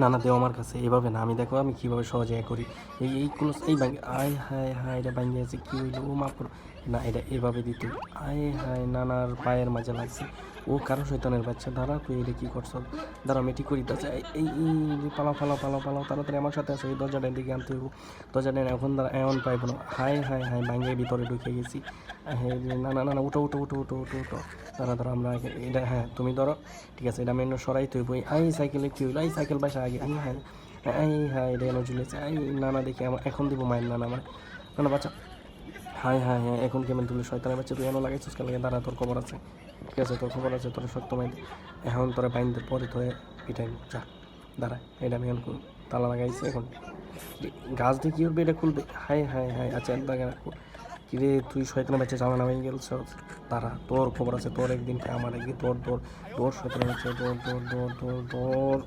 না না, দেও আমার কাছে, এভাবে না। আমি দেখো, আমি কীভাবে সহজে করি। এই এই ক্লোজ এই ব্যাঙ্গে আয়, হায় হায়, এটা ভাঙে আছে, কী হইল? ও, মাফ করো। না, এটা এভাবে দিত আয়, হায়, নানার পায়ের মাঝে লাগছে। ও কারও শৈতানের বাচ্চা, দাঁড়া তুই এটা কী করছ? দাঁড়া, আমি ঠিক করি তাছে এই এই এই, পালাও পালাও পালাও পালাও, তাড়াতাড়ি আমার সাথে আসো, এই দরজাটা দিকে আনতে হইব। দরজাটা এখন দাঁড়া এমন পাইব না। হায় হায় হায় ব্যাঙ্গের ভিতরে ঢুকে গেছি। হ্যাঁ না না না না, উঠো উঠো উঠো উঠো উঠো উঠো। দাঁড়া ধরো আমরা আগে, এটা হ্যাঁ তুমি ধরো। ঠিক আছে, এটা মেন সরাই তুই বই আই, সাইকেলে কি হইল? আই, সাইকেল বাসা আগে, আই হ্যাঁ আই হ্যাঁ এটা এনে ঝুলেছে। আই নানা দেখি, আমার, এখন দিব মায়ের নানা আমার। নানা বাচ্চা হাই হাই হ্যাঁ এখন কেমন তুলি শয়তানের বাচ্চা, তুই এমন লাগাইছিস কাল দাঁড়া, তোর খবর আছে। ঠিক আছে, তোর খবর আছে, তোর সত্য মাই এখন তোরা বাইনদের পরে তোরে পিটাই যা, দাঁড়া, এটা আমি এখন তালা লাগাইছি এখন। গাছ দিয়ে কী করবে? এটা খুলবে? হাই হাই হাই আচ্ছা এক দাগে কিরে, তুই শয়তানের বাচ্চা, চালা নামাই গেলছ? তারা তোর খবর আছে, তোর একদিন, আমার একদিন, তোর তোর তোর শয়তানের বাচ্চা, তোর তোর তোর তোর তোর।